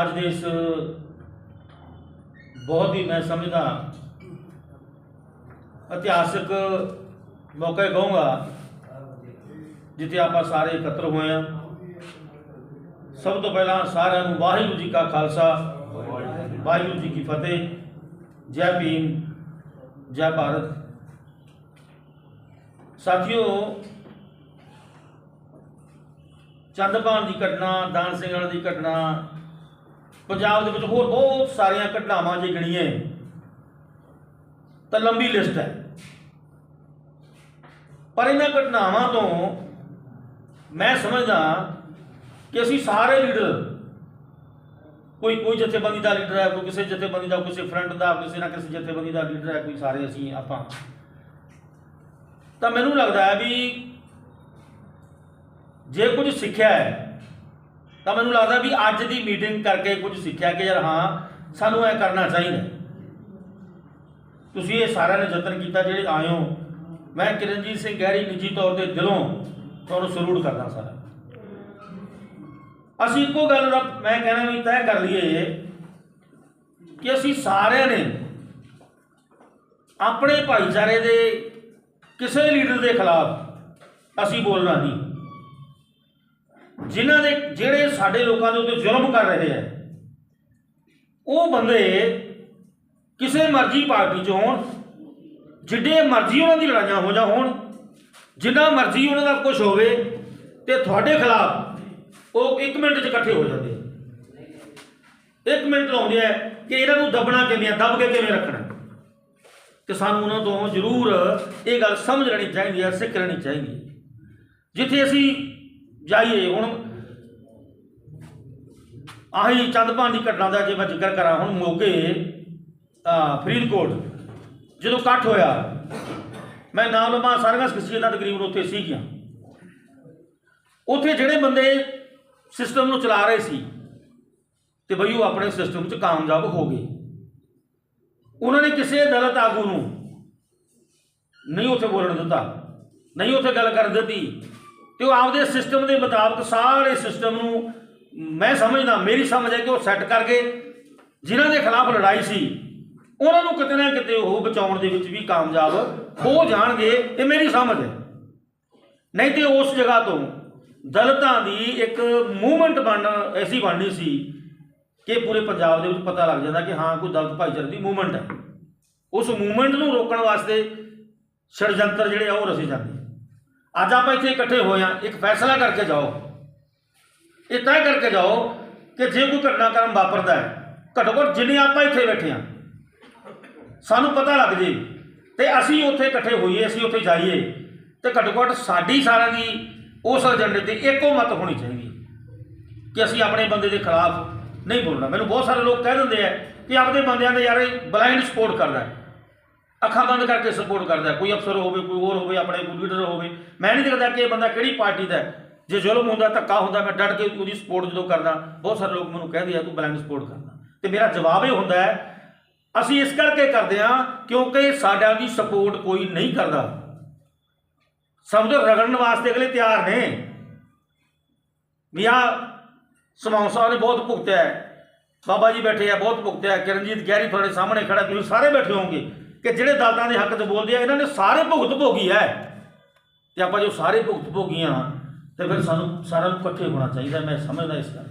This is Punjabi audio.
ਅੱਜ ਦੇ ਇਸ ਬਹੁਤ ਹੀ ਮੈਂ ਸਮਝਦਾ ਇਤਿਹਾਸਕ ਮੌਕੇ ਕਹੂੰਗਾ, ਜਿੱਥੇ ਆਪਾਂ ਸਾਰੇ ਇਕੱਤਰ ਹੋਏ ਆ ਸਭ ਤੋਂ ਪਹਿਲਾਂ ਸਾਰਿਆਂ ਨੂੰ ਵਾਹਿਗੁਰੂ ਜੀ ਕਾ ਖਾਲਸਾ, ਵਾਹਿਗੁਰੂ ਜੀ ਕੀ ਫਤਿਹ। ਜੈ ਭੀਮ, ਜੈ ਭਾਰਤ। ਸਾਥੀਓ ਚੰਦਪਾਨ ਦੀ ਘਟਨਾ, ਦਾਨ ਸਿੰਘ ਵਾਲੇ ਦੀ ਘਟਨਾ ਪੰਜਾਬ ਦੇ ਵਿੱਚ ਹੋਰ ਬਹੁਤ ਸਾਰੀਆਂ ਘਟਨਾਵਾਂ ਜੇ ਗਣੀਏ ਤਾਂ ਲੰਬੀ ਲਿਸਟ ਹੈ। ਪਰ ਇਹਨਾਂ ਘਟਨਾਵਾਂ ਤੋਂ ਮੈਂ ਸਮਝਦਾ ਕਿ ਅਸੀਂ ਸਾਰੇ ਲੀਡਰ, ਕੋਈ ਕੋਈ ਜਥੇਬੰਦੀ ਦਾ ਲੀਡਰ ਹੈ, ਕੋਈ ਕਿਸੇ ਜਥੇਬੰਦੀ ਦਾ ਕਿਸੇ ਫਰੰਟ ਦਾ, ਕਿਸੇ ਨਾ ਕਿਸੇ ਜਥੇਬੰਦੀ ਦਾ ਲੀਡਰ ਹੈ, ਕੋਈ ਸਾਰੇ ਅਸੀਂ ਆਪਾਂ। ਤਾਂ ਮੈਨੂੰ ਲੱਗਦਾ ਹੈ ਵੀ ਜੇ ਕੁਝ ਸਿੱਖਿਆ ਹੈ ਤਾਂ ਮੈਨੂੰ ਲੱਗਦਾ ਵੀ ਅੱਜ ਦੀ ਮੀਟਿੰਗ ਕਰਕੇ ਕੁਝ ਸਿੱਖਿਆ ਕਿ ਯਾਰ ਹਾਂ, ਸਾਨੂੰ ਇਹ ਕਰਨਾ ਚਾਹੀਦਾ। ਤੁਸੀਂ ਇਹ ਸਾਰਿਆਂ ਨੇ ਯਤਨ ਕੀਤਾ ਜਿਹੜੇ ਆਏ ਹੋ। ਮੈਂ ਕਿਰਨਜੀਤ ਸਿੰਘ ਗਹਿਰੀ ਨਿੱਜੀ ਤੌਰ ਤੇ ਦਿਲੋਂ ਤੁਹਾਨੂੰ ਸਲੂਟ ਕਰਦਾ ਸਾਰਾ। ਅਸੀਂ ਇੱਕੋ ਗੱਲ ਦਾ ਮੈਂ ਕਹਿਣਾ ਵੀ ਤੈਅ ਕਰ ਲਈਏ ਕਿ ਅਸੀਂ ਸਾਰਿਆਂ ਨੇ ਆਪਣੇ ਭਾਈਚਾਰੇ ਦੇ ਕਿਸੇ ਲੀਡਰ ਦੇ ਖਿਲਾਫ ਅਸੀਂ ਬੋਲਣਾ ਨਹੀਂ। ਜਿਨ੍ਹਾਂ ਦੇ ਜਿਹੜੇ ਸਾਡੇ ਲੋਕਾਂ ਦੇ ਉੱਤੇ ਜ਼ੁਲਮ ਕਰ ਰਹੇ ਹੈ ਉਹ ਬੰਦੇ ਕਿਸੇ ਮਰਜ਼ੀ ਪਾਰਟੀ 'ਚ ਹੋਣ, ਜਿੱਡੇ ਮਰਜ਼ੀ ਉਹਨਾਂ ਦੀ ਲੜਾਈਆਂ ਹੋ ਜਾ ਹੋਣ, ਜਿੰਨਾ ਮਰਜ਼ੀ ਉਹਨਾਂ ਦਾ ਕੁਝ ਹੋਵੇ ਤੇ ਤੁਹਾਡੇ ਖਿਲਾਫ ਉਹ 1 ਮਿੰਟ 'ਚ ਇਕੱਠੇ ਹੋ ਜਾਂਦੇ ਆ। ਇੱਕ ਮਿੰਟ ਲਾਉਂਦੇ ਆ ਕਿ ਇਹਨਾਂ ਨੂੰ ਦੱਬਣਾ ਕਿਵੇਂ ਆ, ਦਬ ਕੇ ਕਿਵੇਂ ਰੱਖਣਾ ਤੇ ਸਾਨੂੰ ਉਹਨਾਂ ਤੋਂ ਜ਼ਰੂਰ ਇਹ ਗੱਲ ਸਮਝ ਲੈਣੀ ਚਾਹੀਦੀ ਹੈ ਸਿੱਖ ਲੈਣੀ ਚਾਹੀਦੀ ਹੈ ਜਿੱਥੇ ਅਸੀਂ ਜਾਈਏ ਹੁਣ। ਆਹੀ ਚੰਦਪਾਨ ਦੀ ਘਟਨਾ ਦਾ ਜੇ ਮੈਂ ਜ਼ਿਕਰ ਕਰਾਂ ਹੁਣ ਮੋਗੇ ਫਰੀਦਕੋਟ, ਜਦੋਂ ਇਕੱਠ ਹੋਇਆ, ਮੈਂ ਨਾਮ ਲਵਾਂ ਸਾਰੀਆਂ ਸ਼ਖਸੀਅਤਾਂ ਤਕਰੀਬਨ ਉੱਥੇ ਸੀਗੀਆਂ। ਉੱਥੇ ਜਿਹੜੇ ਬੰਦੇ ਸਿਸਟਮ ਨੂੰ ਚਲਾ ਰਹੇ ਸੀ, ਤੇ ਬਈ ਉਹ ਆਪਣੇ ਸਿਸਟਮ 'ਚ ਕਾਮਯਾਬ ਹੋ ਗਏ। ਉਹਨਾਂ ਨੇ ਕਿਸੇ ਦਲਤ ਆਗੂ ਨੂੰ ਨਹੀਂ ਉੱਥੇ ਬੋਲਣ ਦਿੱਤਾ, ਨਹੀਂ ਉੱਥੇ ਗੱਲ ਕਰਨ ਦਿੱਤੀ। ਤੇ ਉਹ ਆਪਦੇ ਸਿਸਟਮ ਦੇ ਮੁਤਾਬਕ ਸਾਰੇ ਸਿਸਟਮ ਨੂੰ ਮੈਂ ਸਮਝਦਾ, ਮੇਰੀ ਸਮਝ ਹੈ ਕਿ ਉਹ ਸੈੱਟ ਕਰਕੇ ਜਿਨ੍ਹਾਂ ਦੇ ਖਿਲਾਫ ਲੜਾਈ ਸੀ, ਉਹਨਾਂ ਨੂੰ ਕਿਤੇ ਨਾ ਕਿਤੇ ਉਹ ਬਚਾਉਣ ਦੇ ਵਿੱਚ ਵੀ ਕਾਮਯਾਬ ਹੋ ਜਾਣਗੇ, ਇਹ ਮੇਰੀ ਸਮਝ ਹੈ। ਨਹੀਂ ਤੇ ਉਸ ਜਗ੍ਹਾ ਤੋਂ ਦਲਤਾਂ ਦੀ ਇੱਕ ਮੂਵਮੈਂਟ ਬਣ, ਐਸੀ ਬਣਨੀ ਸੀ ਕਿ ਪੂਰੇ ਪੰਜਾਬ ਦੇ ਵਿੱਚ ਪਤਾ ਲੱਗ ਜਾਂਦਾ ਕਿ ਹਾਂ, ਕੋਈ ਦਲਤ ਭਾਈਚਾਰੇ ਦੀ ਮੂਵਮੈਂਟ ਹੈ। ਉਸ ਮੂਵਮੈਂਟ ਨੂੰ ਰੋਕਣ ਵਾਸਤੇ ષਡਯੰਤਰ ਜਿਹੜੇ ਆ ਉਹ ਰਚੇ ਜਾਂਦੇ। ਅੱਜ ਆਪਾਂ ਇੱਥੇ ਇਕੱਠੇ ਹੋਏ ਆ ਇੱਕ ਫੈਸਲਾ ਕਰਕੇ ਜਾਓ। ਇਹ ਤੈਅ ਕਰਕੇ ਜਾਓ ਕਿ ਜੇ ਕੋਈ ਘਟਨਾਕ੍ਰਮ ਵਾਪਰਦਾ ਹੈ, ਘੱਟੋ ਘੱਟ ਜਿੰਨੇ ਆਪਾਂ ਇੱਥੇ ਬੈਠੇ ਆ ਸਾਨੂੰ ਪਤਾ ਲੱਗ ਜੇ ਤੇ ਅਸੀਂ ਉੱਥੇ ਇਕੱਠੇ ਹੋਈਏ, ਅਸੀਂ ਉੱਥੇ ਜਾਈਏ ਤੇ ਘੱਟੋ ਘੱਟ ਸਾਡੀ ਸਾਰਿਆਂ ਦੀ ਉਸ ਏਜੰਡੇ ਤੇ ਇੱਕੋ ਮਤ ਹੋਣੀ ਚਾਹੀਦੀ ਕਿ ਅਸੀਂ ਆਪਣੇ ਬੰਦੇ ਦੇ ਖਿਲਾਫ ਨਹੀਂ ਬੋਲਣਾ। ਮੈਨੂੰ ਬਹੁਤ ਸਾਰੇ ਲੋਕ ਕਹਿ ਦਿੰਦੇ ਆ ਕਿ ਆਪਦੇ ਬੰਦਿਆਂ ਦੇ ਯਾਰ ਬਲਾਈਂਡ ਸਪੋਰਟ ਕਰਦਾ ਹੈ। ਅੱਖਾਂ ਬੰਦ ਕਰਕੇ ਸਪੋਰਟ ਕਰਦਾ ਕੋਈ ਅਫਸਰ ਹੋਵੇ, ਕੋਈ ਹੋਰ ਹੋਵੇ, ਆਪਣੇ ਕੋਈ ਲੀਡਰ ਹੋਵੇ। ਮੈਂ ਨਹੀਂ ਦੇਖਦਾ ਕਿ ਇਹ ਬੰਦਾ ਕਿਹੜੀ ਪਾਰਟੀ ਦਾ ਜੇ ਜ਼ੁਲਮ ਹੁੰਦਾ, ਧੱਕਾ ਹੁੰਦਾ, ਮੈਂ ਡਟ ਕੇ ਉਹਦੀ ਸਪੋਰਟ ਜਦੋਂ ਕਰਦਾ, ਬਹੁਤ ਸਾਰੇ ਲੋਕ ਮੈਨੂੰ ਕਹਿੰਦੇ ਆ, ਤੂੰ ਬਲਾਈਂਡ ਸਪੋਰਟ ਕਰਦਾ ਤੇ ਮੇਰਾ ਜਵਾਬ ਇਹ ਹੁੰਦਾ ਹੈ, ਅਸੀਂ ਇਸ ਕਰਕੇ ਕਰਦੇ ਹਾਂ ਕਿਉਂਕਿ ਸਾਡਾ ਦੀ ਸਪੋਰਟ ਕੋਈ ਨਹੀਂ ਕਰਦਾ। ਸਮਝੋ, ਰਗੜਨ ਵਾਸਤੇ ਅਗਲੇ ਤਿਆਰ ਨੇ। ਵੀ ਆ ਸਮਾਉ ਸਾਹਿਬ ਨੇ ਬਹੁਤ ਭੁਗਤਿਆ ਹੈ। ਬਾਬਾ ਜੀ ਬੈਠੇ ਆ, ਬਹੁਤ ਭੁਗਤਿਆ ਕਿਰਨਜੀਤ ਗਹਿਰੀ ਤੁਹਾਡੇ ਸਾਹਮਣੇ ਖੜਾ ਤੁਸੀਂ ਸਾਰੇ ਬੈਠੇ ਹੋਵੋਗੇ। ਕਿ ਜਿਹੜੇ ਦਲਤਾਂ ਦੇ ਹੱਕ 'ਚ ਬੋਲਦੇ ਆ, ਇਹਨਾਂ ਨੇ ਸਾਰੇ ਭੁਗਤ ਭੋਗੀ ਹੈ ਤੇ ਆਪਾਂ ਜੋ ਸਾਰੇ ਭੁਗਤ ਭੋਗੀਆਂ, ਤੇ ਫਿਰ ਸਾਨੂੰ ਸਾਰਿਆਂ ਨੂੰ ਇਕੱਠੇ ਹੋਣਾ ਚਾਹੀਦਾ, ਮੈਂ ਸਮਝਦਾ ਇਸ ਗੱਲ